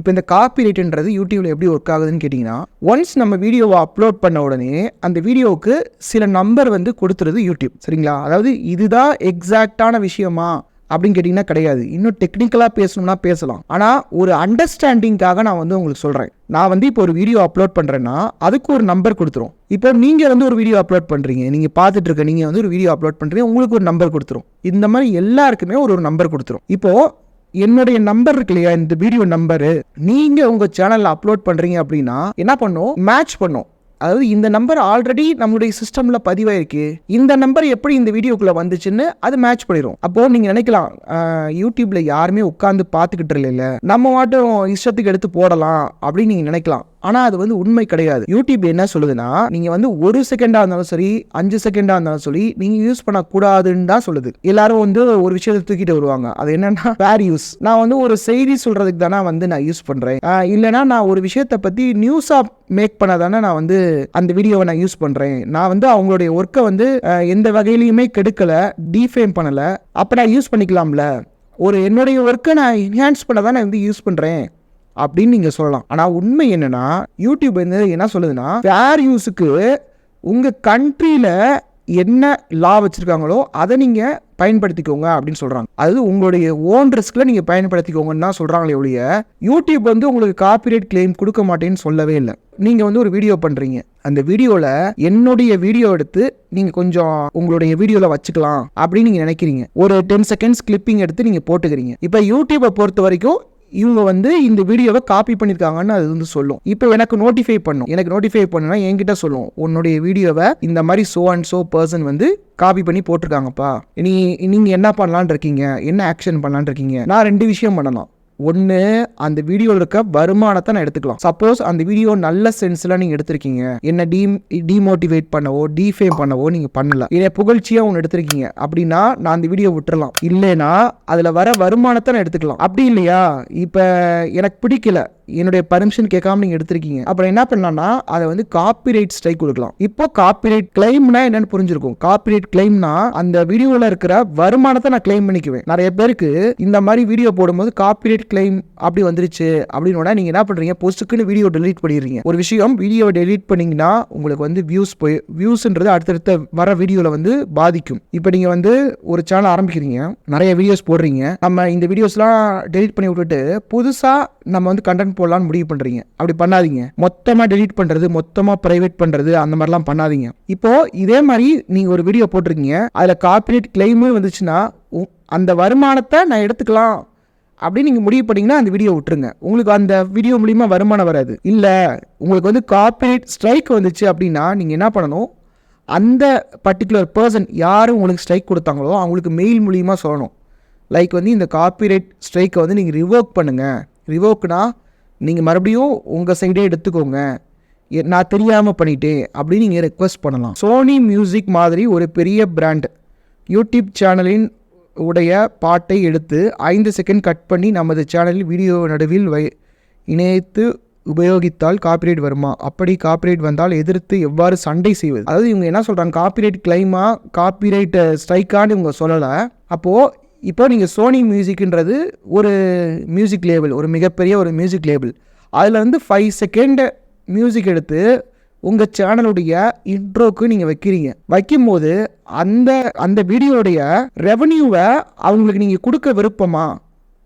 இப்போ இந்த காப்பி ரைட்ன்றது யூடியூப்ல எப்படி ஒர்க் ஆகுதுன்னு கேட்டிங்கன்னா ஒன்ஸ் நம்ம வீடியோவை அப்லோட் பண்ண உடனே அந்த வீடியோவுக்கு சில நம்பர் வந்து கொடுத்துருது யூடியூப் சரிங்களா? அதாவது இதுதான் எக்ஸாக்டான விஷயமா அப்படின்னு கேட்டிங்கன்னா கிடையாது. இன்னும் டெக்னிக்கலாக பேசணும்னா பேசலாம். ஆனால் ஒரு அண்டர்ஸ்டாண்டிங்காக நான் வந்து உங்களுக்கு சொல்கிறேன் நான் வந்து இப்போ ஒரு வீடியோ அப்லோட் பண்ணுறேன்னா அதுக்கு ஒரு நம்பர் கொடுத்துரும். இப்போ நீங்கள் வந்து ஒரு வீடியோ அப்லோட் பண்ணுறீங்க நீங்கள் பார்த்துட்டு இருக்க நீங்கள் வந்து ஒரு வீடியோ அப்லோட் பண்ணுறீங்க உங்களுக்கு ஒரு நம்பர் கொடுத்துரும். இந்த மாதிரி எல்லாருக்குமே ஒரு ஒரு நம்பர் கொடுத்துரும். இப்போது என்னுடைய நம்பர் இருக்கு இல்லையா? இந்த வீடியோ நம்பரு நீங்க உங்க சேனல்ல அப்லோட் பண்றீங்க அப்படின்னா என்ன பண்ணும்? மேட்ச் பண்ணும். அதாவது இந்த நம்பர் ஆல்ரெடி நம்மளுடைய சிஸ்டம்ல பதிவாயிருக்கு. இந்த நம்பர் எப்படி இந்த வீடியோக்குள்ள வந்துச்சுன்னு அது மேட்ச் பண்ணிடும் அப்போ நீங்க நினைக்கலாம் யூடியூப்பில் யூடியூப்ல யாருமே உட்காந்து பார்த்துக்கிட்டு இல்லைல்ல. நம்ம மாட்டும் இஷ்டத்துக்கு எடுத்து போடலாம் அப்படின்னு நீங்க நினைக்கலாம். ஆனா அது வந்து உண்மை கிடையாது. யூடியூப் என்ன சொல்லுதுன்னா நீங்க வந்து ஒரு செகண்டா இருந்தாலும் சரி அஞ்சு செகண்டா இருந்தாலும் சரி நீங்க யூஸ் பண்ணக்கூடாதுன்னு தான் சொல்லுது. எல்லாரும் வந்து ஒரு விஷயத்தை தூக்கிட்டு வருவாங்க. அது என்னன்னா வேர் யூஸ் நான் வந்து ஒரு செய்தி சொல்றதுக்கு தானே வந்து நான் யூஸ் பண்றேன். இல்லைனா இல்லைன்னா நான் ஒரு விஷயத்தை பத்தி நியூஸாக மேக் பண்ண தானே நான் வந்து அந்த வீடியோவை நான் யூஸ் பண்றேன். நான் வந்து அவங்களுடைய ஒர்க்கை வந்து எந்த வகையிலையுமே கெடுக்கல டீஃபேம் பண்ணல. அப்ப நான் யூஸ் பண்ணிக்கலாம்ல. ஒரு என்னுடைய ஒர்க்கை நான் என்ஹான்ஸ் பண்ண தான் நான் வந்து யூஸ் பண்றேன். அப்படின்னு நீங்கள் சொல்லலாம். ஆனால் உண்மை என்னென்னா யூடியூப் வந்து என்ன சொல்லுதுன்னா ஃபேர் யூஸுக்கு உங்கள் கண்ட்ரியில் என்ன லா வச்சுருக்காங்களோ அதை நீங்கள் பயன்படுத்திக்கோங்க அப்படின்னு சொல்கிறாங்க அது உங்களுடைய ஓன் ரிஸ்கில் நீங்கள் பயன்படுத்திக்கோங்கன்னு தான் சொல்கிறாங்களே ஒழிய யூடியூப் வந்து உங்களுக்கு காப்பிரைட் கிளைம் கொடுக்க மாட்டேன்னு சொல்லவே இல்லை. நீங்கள் வந்து ஒரு வீடியோ பண்ணுறீங்க அந்த வீடியோவில் என்னுடைய வீடியோ எடுத்து நீங்கள் கொஞ்சம் உங்களுடைய வீடியோவில் வச்சுக்கலாம் அப்படின்னு நீங்கள் நினைக்கிறீங்க. ஒரு டென் செகண்ட்ஸ் கிளிப்பிங் எடுத்து நீங்கள் போட்டுக்கிறீங்க. இப்போ யூடியூப்பை பொறுத்த வரைக்கும் இவங்க வந்து இந்த வீடியோவை காப்பி பண்ணியிருக்காங்கன்னு அது வந்து சொல்லும். இப்போ எனக்கு நோட்டிஃபை பண்ணும். எனக்கு நோட்டிஃபை பண்ணுனா என்கிட்ட சொல்லும். உன்னுடைய வீடியோவை இந்த மாதிரி சோ அண்ட் சோ பர்சன் வந்து காப்பி பண்ணி போட்டிருக்காங்கப்பா. நீ நீங்கள் என்ன பண்ணலான் இருக்கீங்க? என்ன ஆக்ஷன் பண்ணலான் இருக்கீங்க? நான் ரெண்டு விஷயம் பண்ணலாம் ஒன்று அந்த வீடியோவில் இருக்க வருமானத்தை நான் எடுத்துக்கலாம். சப்போஸ் அந்த வீடியோ நல்ல சென்ஸில் நீங்கள் எடுத்திருக்கீங்க. என்ன டீ டிமோட்டிவேட் பண்ணவோ டிஃபேம் பண்ணவோ நீங்கள் பண்ணல. என்னை புகழ்ச்சியாக ஒன்று எடுத்திருக்கீங்க. அப்படின்னா நான் அந்த வீடியோ விட்டுறலாம். இல்லைன்னா அதில் வர வருமானத்தை நான் எடுத்துக்கலாம். அப்படி இல்லையா? இப்போ எனக்கு பிடிக்கல. என்னுடைய பர்மிஷன் கேட்காம நீங்கள் எடுத்திருக்கீங்க. அப்புறம் என்ன பண்ணலாம்னா அதை வந்து காப்பிரைட் ஸ்ட்ரைக் கொடுக்கலாம். இப்போ காப்பிரைட் கிளைம்னா என்னன்னு புரிஞ்சிருக்கும். காப்பிரைட் கிளைம்னா அந்த வீடியோவில் இருக்கிற வருமானத்தை நான் கிளைம் பண்ணிக்குவேன். நிறைய பேருக்கு இந்த மாதிரி வீடியோ போடும்போது காப்பிரைட் கிளைம் அப்படி வந்துருச்சு அப்படின்னு நீங்கள் நீங்க என்ன பண்றீங்க? போஸ்ட்டுக்குன்னு வீடியோ டெலீட் பண்ணிடுறீங்க. ஒரு விஷயம் வீடியோவை டெலீட் பண்ணீங்கன்னா உங்களுக்கு வந்து வியூஸ் போய் வியூஸ்ன்றது அடுத்தடுத்த வர வீடியோவில் வந்து பாதிக்கும். இப்போ நீங்க வந்து ஒரு சேனல் ஆரம்பிக்கிறீங்க நிறைய வீடியோஸ் போடுறீங்க. நம்ம இந்த வீடியோஸ்லாம் டெலீட் பண்ணி விட்டுட்டு புதுசாக நம்ம வந்து கண்டென்ட் போடலாம்னு முடிவு பண்ணுறீங்க அப்படி பண்ணாதீங்க. மொத்தமாக டெலிட் பண்ணுறது மொத்தமாக ப்ரைவேட் பண்ணுறது அந்த மாதிரிலாம் பண்ணாதீங்க. இப்போ இதே மாதிரி நீங்கள் ஒரு வீடியோ போட்டிருக்கீங்க. அதில் காப்பிரைட் கிளைமு வந்துச்சுன்னா உ- அந்த வருமானத்தை நான் எடுத்துக்கலாம். அப்படின்னு நீங்கள் முடிவு பண்ணிங்கன்னா அந்த வீடியோ விட்டுருங்க. உங்களுக்கு அந்த வீடியோ மூலிமா வருமானம் வராது. இல்லை உங்களுக்கு வந்து காப்பிரைட் ஸ்ட்ரைக் வந்துச்சு அப்படின்னா நீங்கள் என்ன பண்ணணும்? அந்த பர்டிகுலர் பர்சன் யார் உங்களுக்கு ஸ்ட்ரைக் கொடுத்தாங்களோ அவங்களுக்கு மெயில் மூலியமாக சொல்லணும். லைக் வந்து இந்த காப்பிரைட் ஸ்ட்ரைக்கை வந்து நீங்கள் ரிவோக் பண்ணுங்கள் ரிவோக்னால் நீங்கள் மறுபடியும் உங்கள் சைடே எடுத்துக்கோங்க. எ- நான் தெரியாமல் பண்ணிட்டேன் அப்படின்னு நீங்கள் ரெக்வஸ்ட் பண்ணலாம். சோனி மியூசிக் மாதிரி ஒரு பெரிய பிராண்ட் யூடியூப் சேனலின் உடைய பாட்டை எடுத்து ஐந்து செகண்ட் கட் பண்ணி நமது சேனலில் வீடியோ நடுவில் வை இணைத்து உபயோகித்தால் காப்பிரைட் வருமா? அப்படி காப்பிரைட் வந்தால் எதிர்த்து எவ்வாறு சண்டை செய்வது? அதாவது இவங்க என்ன சொல்கிறாங்க காப்பிரைட் கிளைமா காப்பிரைட் ஸ்ட்ரைக்கான்னு இவங்க சொல்லலை. அப்போது இப்போ நீங்கள் சோனி மியூசிக்ன்றது ஒரு மியூசிக் லேபிள் ஒரு மிகப்பெரிய ஒரு மியூசிக் லேபிள் அதில் வந்து ஃபைவ் செகண்ட் மியூசிக் எடுத்து உங்கள் சேனலுடைய இன்ட்ரோக்கு நீங்கள் வைக்கிறீங்க. வைக்கும்போது அந்த அந்த வீடியோடைய ரெவன்யூவை அவங்களுக்கு நீங்கள் கொடுக்க விருப்பமா?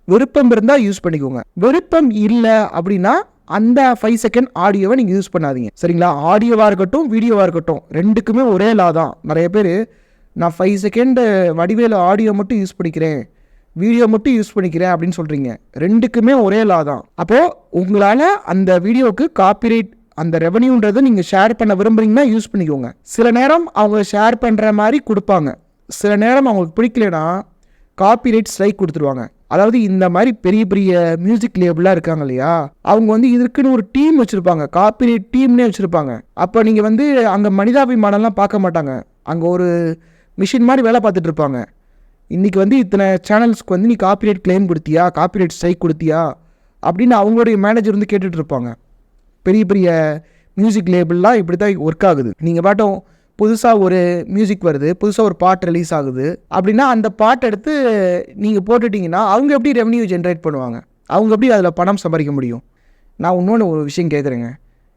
விருப்பம் இருந்தால் யூஸ் பண்ணிக்கோங்க. விருப்பம் இல்லை அப்படின்னா அந்த ஃபைவ் செகண்ட் ஆடியோவை நீங்கள் யூஸ் பண்ணாதீங்க. சரிங்களா? ஆடியோவாக இருக்கட்டும் வீடியோவாக இருக்கட்டும் ரெண்டுக்குமே ஒரே லா தான். நிறைய பேர் நான் ஃபைவ் செகண்டு வடிவேல ஆடியோ மட்டும் யூஸ் பண்ணிக்கிறேன். வீடியோ மட்டும் யூஸ் பண்ணிக்கிறேன் அப்படின்னு சொல்கிறீங்க ரெண்டுக்குமே ஒரே லா தான். அப்போது உங்களால் அந்த வீடியோவுக்கு காப்பிரைட் அந்த ரெவன்யூன்றதை நீங்கள் ஷேர் பண்ண விரும்புறீங்கன்னா யூஸ் பண்ணிக்கோங்க. சில நேரம் அவங்க ஷேர் பண்ணுற மாதிரி கொடுப்பாங்க. சில நேரம் அவங்களுக்கு பிடிக்கலனா காப்பிரைட் ஸ்ட்ரைக் கொடுத்துருவாங்க. அதாவது இந்த மாதிரி பெரிய பெரிய மியூசிக் லேபிளாக இருக்காங்க இல்லையா? அவங்க வந்து இதுக்குன்னு ஒரு டீம் வச்சுருப்பாங்க. காப்பிரைட் டீம்னே வச்சுருப்பாங்க. அப்போ நீங்கள் வந்து அங்கே மனிதாபிமானம்லாம் பார்க்க மாட்டாங்க. அங்கே ஒரு மிஷின் மாதிரி வேலை பார்த்துட்டு இருப்பாங்க. இன்றைக்கி வந்து இத்தனை சேனல்ஸ்க்கு வந்து நீ காப்பிரைட் கிளைம் கொடுத்தியா? காப்பிரைட் ஸ்ட்ரைக் கொடுத்தியா? அப்படின்னு அவங்களுடைய மேனேஜர் வந்து கேட்டுட்டு இருப்பாங்க. பெரிய பெரிய மியூசிக் லேபிள்லாம் இப்படி தான் ஒர்க் ஆகுது. நீங்கள் பாட்டும் புதுசாக ஒரு மியூசிக் வருது புதுசாக ஒரு பாட்டு ரிலீஸ் ஆகுது அப்படின்னா அந்த பாட்டை எடுத்து நீங்கள் போட்டுட்டிங்கன்னா அவங்க எப்படி ரெவன்யூ ஜென்ரேட் பண்ணுவாங்க? அவங்க எப்படி அதில் பணம் சம்பாதிக்க முடியும்? நான் இன்னொன்று ஒரு விஷயம் கேட்குறேங்க.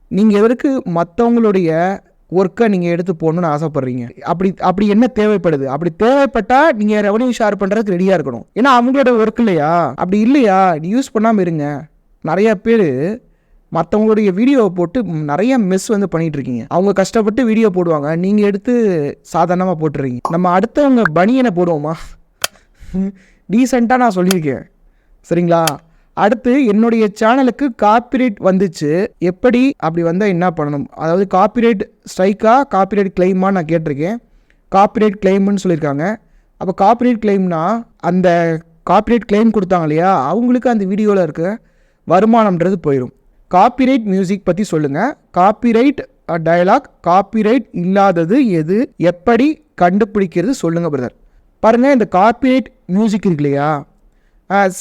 நீங்கள் எதற்கு மற்றவங்களுடைய ஒர்க்கை நீங்கள் எடுத்து போகணுன்னு ஆசைப்பட்றீங்க. அப்படி அப்படி என்ன தேவைப்படுது? அப்படி தேவைப்பட்டால் நீங்கள் ரெவன்யூ ஷேர் பண்ணுறதுக்கு ரெடியாக இருக்கணும். ஏன்னா அவங்களோட ஒர்க் இல்லையா? அப்படி இல்லையா? நீ யூஸ் பண்ணாமல் இருங்க. நிறைய பேர் மற்றவங்களுடைய வீடியோவை போட்டு நிறைய மிஸ் வந்து பண்ணிட்டு இருக்கீங்க அவங்க கஷ்டப்பட்டு வீடியோ போடுவாங்க. நீங்கள் எடுத்து சாதாரணமாக போட்டுறீங்க. நம்ம அடுத்தவங்க பனியனை போடுவோமா? டீசெண்டாக நான் சொல்லியிருக்கேன். சரிங்களா? அடுத்து என்னுடைய சேனலுக்கு காப்பிரைட் வந்துச்சு. எப்படி? அப்படி வந்தால் என்ன பண்ணணும்? அதாவது காப்பிரைட் ஸ்ட்ரைக்கா காப்பிரைட் கிளைமா நான் கேட்டிருக்கேன். காப்பிரைட் கிளைம்னு சொல்லியிருக்காங்க. அப்போ காப்பிரைட் கிளைம்னா அந்த காப்பிரைட் கிளைம் கொடுத்தாங்க இல்லையா? அவங்களுக்கு அந்த வீடியோவில் இருக்க வருமானம்ன்றது போயிடும் காப்பிரைட் மியூசிக் பற்றி சொல்லுங்கள் காப்பிரைட் டயலாக் காப்பிரைட் இல்லாதது எது? எப்படி கண்டுபிடிக்கிறது சொல்லுங்கள் பிரதர் பாருங்கள் இந்த காப்பிரைட் மியூசிக் இருக்கு இல்லையா?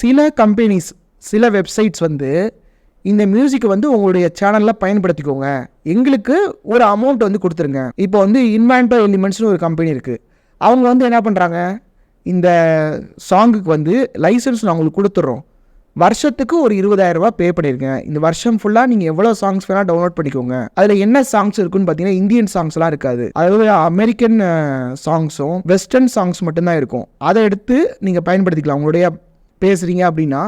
சில கம்பெனிஸ் சில வெப்சைட்ஸ் வந்து இந்த மியூசிக்கை வந்து உங்களுடைய சேனலில் பயன்படுத்திக்கோங்க. எங்களுக்கு ஒரு அமௌண்ட் வந்து கொடுத்துருங்க. இப்போ வந்து இன்வான்டோ எலிமெண்ட்ஸ்னு ஒரு கம்பெனி இருக்குது அவங்க வந்து என்ன பண்ணுறாங்க இந்த சாங்குக்கு வந்து லைசன்ஸ் நான் உங்களுக்கு கொடுத்துட்றோம் வருஷத்துக்கு ஒரு இருபதாயிரரூபா பே பண்ணியிருக்கேன் இந்த வருஷம் ஃபுல்லாக நீங்கள் எவ்வளோ சாங்ஸ் வேணால் டவுன்லோட் பண்ணிக்கோங்க. அதில் என்ன சாங்ஸ் இருக்குன்னு பார்த்தீங்கன்னா இந்தியன் சாங்ஸ்லாம் இருக்காது. அதாவது அமெரிக்கன் சாங்ஸும் வெஸ்டர்ன் சாங்ஸ் மட்டும்தான் இருக்கும். அதை எடுத்து நீங்கள் பயன்படுத்திக்கலாம். உங்களுடைய பேசுகிறீங்க அப்படின்னா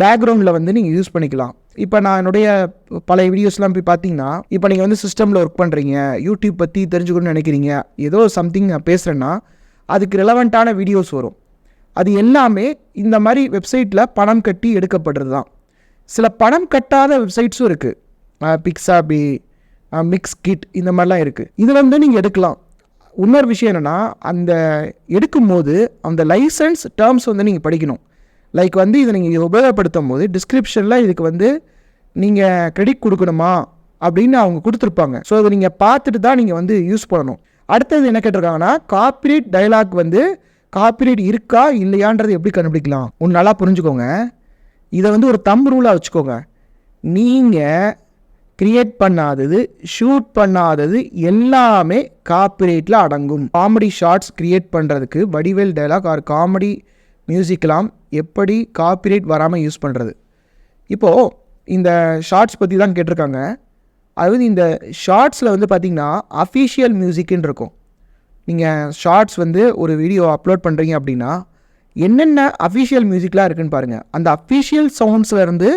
பேக்ரவுண்டில் வந்து நீங்கள் யூஸ் பண்ணிக்கலாம். இப்போ நான் என்னுடைய பழைய வீடியோஸ்லாம் போய் பார்த்தீங்கன்னா இப்போ நீங்கள் வந்து சிஸ்டமில் ஒர்க் பண்ணுறீங்க யூடியூப் பற்றி தெரிஞ்சுக்கணும்னு நினைக்கிறீங்க ஏதோ சம்திங் நான் பேசுகிறேன்னா அதுக்கு ரிலவெண்ட்டான வீடியோஸ் வரும். அது எல்லாமே இந்த மாதிரி வெப்சைட்டில் பணம் கட்டி எடுக்கப்படுறது தான் சில பணம் கட்டாத வெப்சைட்ஸும் இருக்குது பிக்ஸாபி மிக்ஸ் கிட் இந்த மாதிரிலாம் இருக்குது இதில் வந்து நீங்கள் எடுக்கலாம். இன்னொரு விஷயம் என்னென்னா அந்த எடுக்கும்போது அந்த லைசன்ஸ் டேர்ம்ஸ் வந்து நீங்கள் படிக்கணும். லைக் வந்து இதை நீங்கள் உபயோகப்படுத்தும் போது டிஸ்கிரிப்ஷனில் இதுக்கு வந்து நீங்கள் கிரெடிட் கொடுக்கணுமா அப்படின்னு அவங்க கொடுத்துருப்பாங்க. ஸோ அதை நீங்கள் பார்த்துட்டு தான் நீங்கள் வந்து யூஸ் பண்ணணும். அடுத்தது என்ன கேட்டிருக்காங்கன்னா காப்பிரைட் டயலாக் வந்து காப்பிரைட் இருக்கா இல்லையான்றது எப்படி கண்டுபிடிக்கலாம்? ஒன்று நல்லா புரிஞ்சுக்கோங்க. இதை வந்து ஒரு தம் ரூலாக வச்சுக்கோங்க. நீங்கள் கிரியேட் பண்ணாதது ஷூட் பண்ணாதது எல்லாமே காப்பிரைட்டில் அடங்கும். காமெடி ஷார்ட்ஸ் கிரியேட் பண்ணுறதுக்கு வடிவேல் டைலாக் ஆர் காமெடி மியூசிக்லாம் எப்படி காப்பிரைட் வராமல் யூஸ் பண்ணுறது இப்போது இந்த ஷார்ட்ஸ் பற்றி தான் கேட்டிருக்காங்க. அதாவது இந்த ஷார்ட்ஸில் வந்து பார்த்திங்கன்னா அஃபிஷியல் மியூசிக்குன்னு இருக்கும். நீங்கள் ஷார்ட்ஸ் வந்து ஒரு வீடியோ அப்லோட் பண்ணுறீங்க அப்படின்னா என்னென்ன அஃபிஷியல் மியூசிக்லாம் இருக்குதுன்னு பாருங்கள் அந்த அஃபிஷியல் சவுண்ட்ஸ்லேருந்து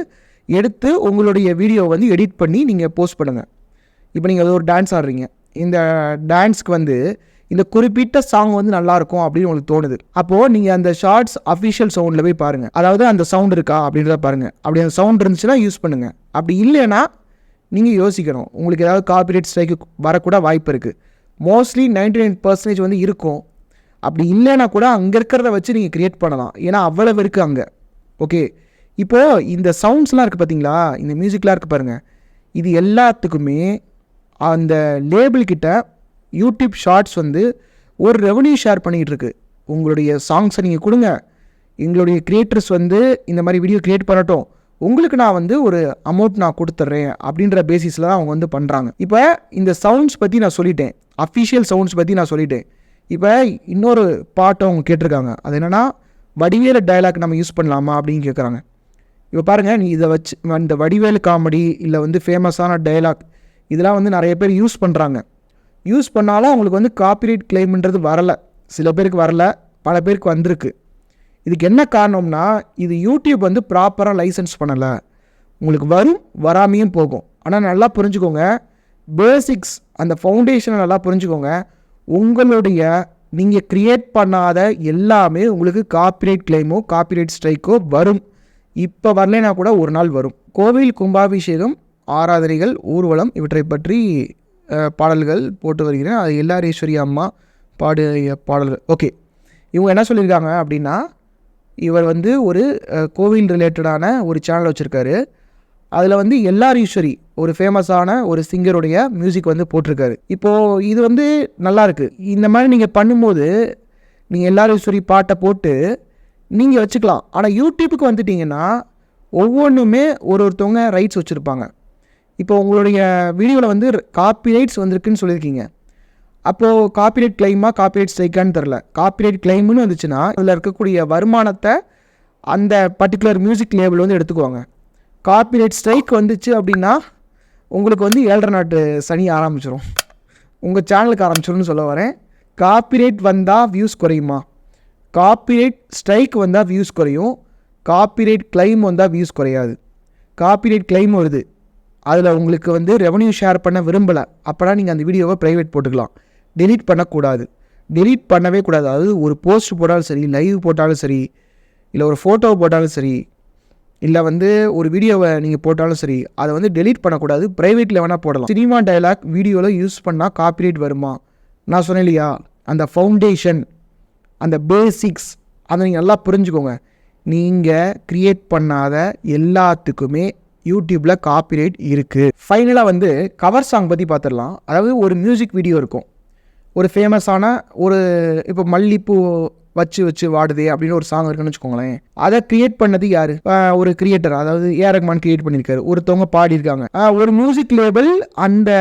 எடுத்து உங்களுடைய வீடியோ வந்து எடிட் பண்ணி நீங்கள் போஸ்ட் பண்ணுங்கள் இப்போ நீங்கள் ஒரு டான்ஸ் ஆடுறீங்க. இந்த டான்ஸ்க்கு வந்து இந்த குறிப்பிட்ட சாங் வந்து நல்லா இருக்கும் அப்படின்னு உங்களுக்கு தோணுது. அப்போது நீங்கள் அந்த ஷார்ட்ஸ் அஃபிஷியல் சவுண்டில் போய் பாருங்கள் அதாவது அந்த சவுண்ட் இருக்கா அப்படின்றத பாருங்கள் அப்படி அந்த சவுண்ட் இருந்துச்சுன்னா யூஸ் பண்ணுங்கள் அப்படி இல்லைன்னா நீங்கள் யோசிக்கணும். உங்களுக்கு ஏதாவது காப்பிரைட் ஸ்ட்ரைக்கு வரக்கூட வாய்ப்பு இருக்குது மோஸ்ட்லி நைன்டி நைன் பர்சன்டேஜ் வந்து இருக்கும். அப்படி இல்லைன்னா கூட அங்கே இருக்கிறத வச்சு நீங்கள் க்ரியேட் பண்ணலாம். ஏன்னா அவ்வளவு இருக்குது அங்கே. ஓகே இப்போது இந்த சவுண்ட்ஸ்லாம் இருக்குது பார்த்தீங்களா இந்த மியூசிக்லாம் இருக்குது பாருங்கள் இது எல்லாத்துக்குமே அந்த லேபிள்கிட்ட யூடியூப் ஷார்ட்ஸ் வந்து ஒரு ரெவன்யூ ஷேர் பண்ணிகிட்டு இருக்கு உங்களுடைய சாங்ஸை நீங்கள் கொடுங்க. எங்களுடைய க்ரியேட்டர்ஸ் வந்து இந்த மாதிரி வீடியோ க்ரியேட் பண்ணட்டும். உங்களுக்கு நான் வந்து ஒரு அமௌண்ட் நான் கொடுத்துட்றேன் அப்படின்ற பேசிஸில் தான் அவங்க வந்து பண்ணுறாங்க இப்போ இந்த சவுண்ட்ஸ் பற்றி நான் சொல்லிட்டேன். அஃபிஷியல் சவுண்ட்ஸ் பற்றி நான் சொல்லிட்டேன். இப்போ இன்னொரு பாட்டை அவங்க கேட்டிருக்காங்க. அது என்னென்னா வடிவேல டயலாக் நம்ம யூஸ் பண்ணலாமா அப்படின்னு கேட்குறாங்க இப்போ பாருங்கள் நீ இதை வச்சு இந்த வடிவேலு காமெடி இல்லை வந்து ஃபேமஸான டயலாக் இதெல்லாம் வந்து நிறைய பேர் யூஸ் பண்ணுறாங்க யூஸ் பண்ணாலும் அவங்களுக்கு வந்து காப்பிரைட் கிளைம்ன்றது வரலை. சில பேருக்கு வரல பல பேருக்கு வந்திருக்கு. இதுக்கு என்ன காரணம்னா இது யூடியூப் வந்து ப்ராப்பராக லைசன்ஸ் பண்ணலை. உங்களுக்கு வரும் வராமையும் போகும். ஆனால் நல்லா புரிஞ்சுக்கோங்க பேசிக்ஸ் அந்த ஃபவுண்டேஷனை நல்லா புரிஞ்சுக்கோங்க. உங்களுடைய நீங்கள் க்ரியேட் பண்ணாத எல்லாமே உங்களுக்கு காப்பிரைட் கிளைமோ காப்பிரைட் ஸ்ட்ரைக்கோ வரும். இப்போ வரலைனா கூட ஒரு நாள் வரும். கோவில் கும்பாபிஷேகம் ஆராதனைகள் ஊர்வலம் இவற்றை பற்றி பாடல்கள் போட்டு வருகிறேன். அது எல்லாரேஸ்வரி அம்மா பாடிய பாடல்கள். ஓகே இவங்க என்ன சொல்லியிருக்காங்க அப்படின்னா இவர் வந்து ஒரு கோவில் ரிலேட்டடான ஒரு சேனல் வச்சுருக்காரு. அதில் வந்து எல்லார் ஈஸ்வரி ஒரு ஃபேமஸான ஒரு சிங்கருடைய மியூசிக் வந்து போட்டிருக்காரு. இப்போது இது வந்து நல்லாயிருக்கு இந்த மாதிரி நீங்கள் பண்ணும்போது நீங்கள் எல்லார் ஈஸ்வரி பாட்டை போட்டு நீங்கள் வச்சுக்கலாம். ஆனால் யூடியூப்புக்கு வந்துட்டிங்கன்னா ஒவ்வொன்றுமே ஒரு ஒருத்தவங்க ரைட்ஸ் வச்சுருப்பாங்க. இப்போ உங்களுடைய வீடியோவில் வந்து காப்பி ரைட்ஸ் வந்திருக்குன்னு சொல்லியிருக்கீங்க. அப்போது காப்பிரைட் கிளைமா காப்பிரைட் ஸ்ட்ரைக்கான்னு தெரில காப்பிரைட் கிளைம்னு வந்துச்சுன்னா அதில் இருக்கக்கூடிய வருமானத்தை அந்த பர்டிகுலர் மியூசிக் லேபிள் வந்து எடுத்துக்குவாங்க. காப்பிரைட் ஸ்ட்ரைக் வந்துச்சு அப்படின்னா உங்களுக்கு வந்து ஏழரை நாட்டு சனி ஆரம்பிச்சிடும் உங்கள் சேனலுக்கு ஆரம்பிச்சிடும்னு சொல்ல வரேன். காப்பிரைட் வந்தால் வியூஸ் குறையுமா? காப்பிரைட் ஸ்ட்ரைக் வந்தால் வியூஸ் குறையும். காப்பிரைட் கிளைம் வந்தால் வியூஸ் குறையாது. காப்பிரைட் கிளைம் வருது. அதில் உங்களுக்கு வந்து ரெவன்யூ ஷேர் பண்ண விரும்பலை அப்போனா நீங்கள் அந்த வீடியோவை ப்ரைவேட் போட்டுக்கலாம். டெலீட் பண்ணக்கூடாது. டெலீட் பண்ணவே கூடாது. அதாவது ஒரு போஸ்ட் போட்டாலும் சரி லைவ் போட்டாலும் சரி இல்லை ஒரு ஃபோட்டோ போட்டாலும் சரி இல்லை வந்து ஒரு வீடியோவை நீங்கள் போட்டாலும் சரி அதை வந்து டெலீட் பண்ணக்கூடாது. ப்ரைவேட்டில் வேணால் போடலாம். சினிமா டயலாக் வீடியோவில் யூஸ் பண்ணால் காப்பிரைட் வருமா? நான் சொன்னேன் இல்லையா? அந்த ஃபவுண்டேஷன் அந்த பேசிக்ஸ் அதை நீங்கள் நல்லா புரிஞ்சுக்கோங்க. நீங்கள் க்ரியேட் பண்ணாத எல்லாத்துக்குமே யூடியூப்பில் காப்பிரைட் இருக்குது ஃபைனலாக வந்து கவர் சாங் பற்றி பார்த்துடலாம் அதாவது ஒரு மியூசிக் வீடியோ இருக்கும். ஒரு ஃபேமஸான ஒரு இப்போ மல்லிப்பூ வச்சு வச்சு வாடுதே அப்படின்னு ஒரு சாங் இருக்குன்னு வச்சுக்கோங்களேன். அதை கிரியேட் பண்ணது யார்? ஒரு கிரியேட்டர் அதாவது ஏ ரஹ்மான் கிரியேட் பண்ணியிருக்காரு ஒருத்தவங்க பாடியிருக்காங்க. ஒரு மியூசிக் லேபிள் அந்த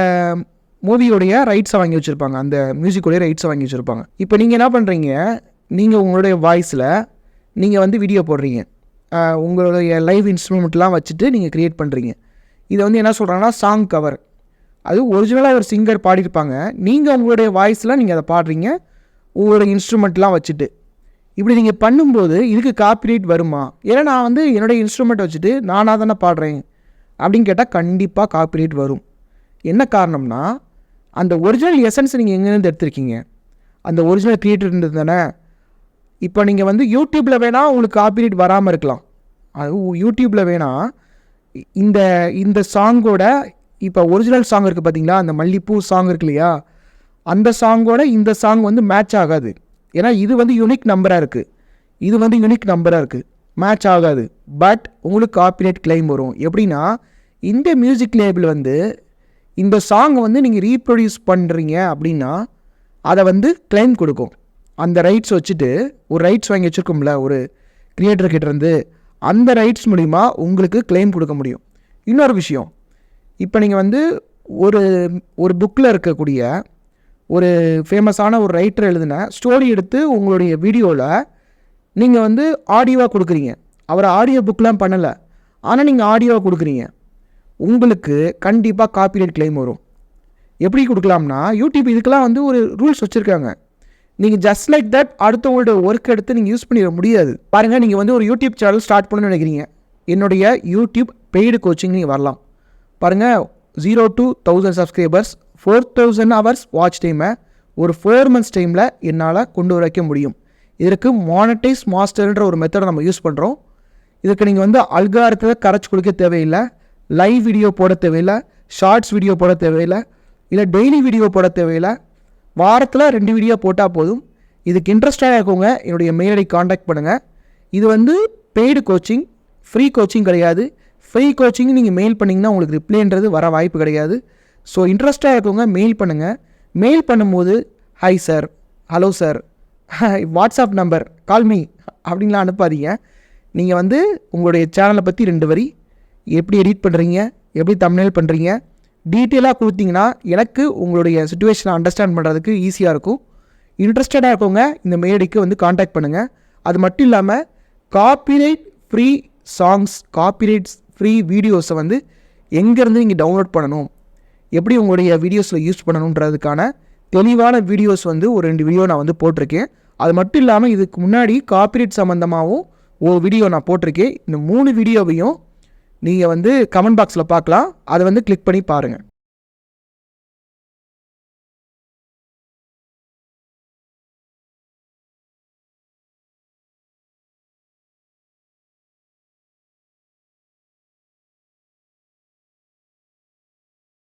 மூவியோடைய ரைட்ஸை வாங்கி வச்சுருப்பாங்க. அந்த மியூசிக்கோடைய ரைட்ஸை வாங்கி வச்சுருப்பாங்க. இப்போ நீங்கள் என்ன பண்ணுறீங்க நீங்கள் உங்களுடைய வாய்ஸில் நீங்கள் வந்து வீடியோ போடுறீங்க. உங்களுடைய லைவ் இன்ஸ்ட்ருமெண்ட்லாம் வச்சுட்டு நீங்கள் க்ரியேட் பண்ணுறீங்க இதை வந்து என்ன சொல்கிறாங்கன்னா சாங் கவர் அது ஒரிஜினலாக ஒரு சிங்கர் பாடியிருப்பாங்க. நீங்கள் உங்களுடைய வாய்ஸில் நீங்கள் அதை பாடுறீங்க. உங்களுடைய இன்ஸ்ட்ருமெண்ட்லாம் வச்சுட்டு. இப்படி நீங்கள் பண்ணும்போது இதுக்கு காப்பிரைட் வருமா? ஏன்னா நான் வந்து என்னுடைய இன்ஸ்ட்ருமெண்ட் வச்சுட்டு நானாக தானே பாடுறேன். அப்படின்னு கேட்டால் கண்டிப்பாக காப்பிரைட் வரும். என்ன காரணம்னா அந்த ஒரிஜினல் எசன்ஸ் நீங்கள் எங்கேருந்து எடுத்திருக்கீங்க? அந்த ஒரிஜினல் கிரியேட்டர் தானே? இப்போ நீங்கள் வந்து யூடியூப்பில் வேணால் உங்களுக்கு காப்பிரைட் வராமல் இருக்கலாம். அது யூடியூப்பில் வேணால் இந்த இந்த சாங்கோட இப்போ ஒரிஜினல் சாங் இருக்குது பார்த்தீங்களா அந்த மல்லிப்பூ சாங் இருக்கு இல்லையா? அந்த சாங்கோட இந்த சாங் வந்து மேட்ச் ஆகாது. ஏன்னா இது வந்து யூனிக் நம்பராக இருக்குது இது வந்து யூனிக் நம்பராக இருக்குது மேட்ச் ஆகாது. பட் உங்களுக்கு காப்பிரைட் கிளைம் வரும். எப்படின்னா இந்த மியூசிக் லேபிள் வந்து இந்த சாங்கை வந்து நீங்கள் ரீப்ரொடியூஸ் பண்ணுறீங்க அப்படின்னா அதை வந்து கிளைம் கொடுக்கும். அந்த ரைட்ஸ் வச்சுட்டு ஒரு ரைட்ஸ் வாங்கி வச்சுருக்கோம்ல ஒரு கிரியேட்டர் இருந்து அந்த ரைட்ஸ் மூலிமா உங்களுக்கு கிளைம் கொடுக்க முடியும். இன்னொரு விஷயம். இப்போ நீங்கள் வந்து ஒரு ஒரு புக்கில் இருக்கக்கூடிய ஒரு ஃபேமஸான ஒரு ரைட்டர் எழுதின ஸ்டோரி எடுத்து உங்களுடைய வீடியோவில் நீங்கள் வந்து ஆடியோவாக கொடுக்குறீங்க. அவர் ஆடியோ புக்லாம் பண்ணலை. ஆனால் நீங்கள் ஆடியோவாக கொடுக்குறீங்க. உங்களுக்கு கண்டிப்பாக காப்பிரைட் கிளைம் வரும். எப்படி கொடுக்கலாம்னா யூடியூப் இதுக்கெல்லாம் வந்து ஒரு ரூல்ஸ் வச்சுருக்காங்க. நீங்கள் ஜஸ்ட் லைக் தட் அடுத்தவங்களோட ஒர்க் எடுத்து நீங்கள் யூஸ் பண்ணிட முடியாது. பாருங்கள் நீங்கள் வந்து ஒரு யூடியூப் சேனல் ஸ்டார்ட் பண்ணணும்னு நினைக்கிறீங்க. என்னுடைய யூடியூப் பெய்டு கோச்சிங் நீங்கள் வரலாம். பாருங்கள் zero two thousand subscribers four thousand hours watch டைமை ஒரு ஃபோர் மந்த்ஸ் டைமில் என்னால் கொண்டு வரைக்க முடியும். இதற்கு மானடைஸ் மாஸ்டர்ன்ற ஒரு மெத்தடை நம்ம யூஸ் பண்ணுறோம் இதுக்கு நீங்கள் வந்து அல்காரத்தை கரைச்சி கொடுக்க தேவையில்லை. லைவ் வீடியோ போட தேவையில்லை. ஷார்ட்ஸ் வீடியோ போட தேவையில்லை. இல்லை டெய்லி வீடியோ போட தேவையில்லை. வாரத்தில் ரெண்டு வீடியோ போட்டால் போதும். இதுக்கு இன்ட்ரெஸ்டாக இருக்கவங்க என்னுடைய மெயில் ஐடி காண்டாக்ட் பண்ணுங்கள் இது வந்து பெய்டு கோச்சிங் ஃப்ரீ கோச்சிங் கிடையாது. ஃப்ரீ கோச்சிங் நீங்கள் மெயில் பண்ணிங்கன்னா உங்களுக்கு ரிப்ளைன்றது வர வாய்ப்பு கிடையாது. ஸோ இன்ட்ரெஸ்டாக இருக்கவங்க மெயில் பண்ணுங்கள் மெயில் பண்ணும்போது hi sir hello sir WhatsApp number call me அப்படின்லாம் அனுப்பாதீங்க. நீங்கள் வந்து உங்களுடைய சேனலை பற்றி ரெண்டு வரி எப்படி எடிட் பண்ணுறீங்க எப்படி தம்ப்நெயில் பண்ணுறீங்க டீட்டெயிலாக கொடுத்தீங்கன்னா எனக்கு உங்களுடைய சுச்சுவேஷனை அண்டர்ஸ்டாண்ட் பண்ணுறதுக்கு ஈஸியாக இருக்கும். இன்ட்ரெஸ்டடாக இருக்கவங்க இந்த மெயிலுக்கு வந்து காண்டாக்ட் பண்ணுங்கள் அது மட்டும் இல்லாமல் copyright free songs copyrights free வீடியோஸை வந்து எங்கேருந்து நீங்கள் டவுன்லோட் பண்ணணும்? எப்படி உங்களுடைய வீடியோஸில் யூஸ் பண்ணணுன்றதுக்கான தெளிவான வீடியோஸ் வந்து ஒரு ரெண்டு வீடியோ நான் வந்து போட்டிருக்கேன். அது மட்டும் இல்லாமல் இதுக்கு முன்னாடி காப்பிரைட் சம்மந்தமாகவும் ஒரு வீடியோ நான் போட்டிருக்கேன். இந்த மூணு வீடியோவையும் நீங்கள் வந்து கமெண்ட் பாக்ஸில் பார்க்கலாம். அதை வந்து கிளிக் பண்ணி பாருங்கள்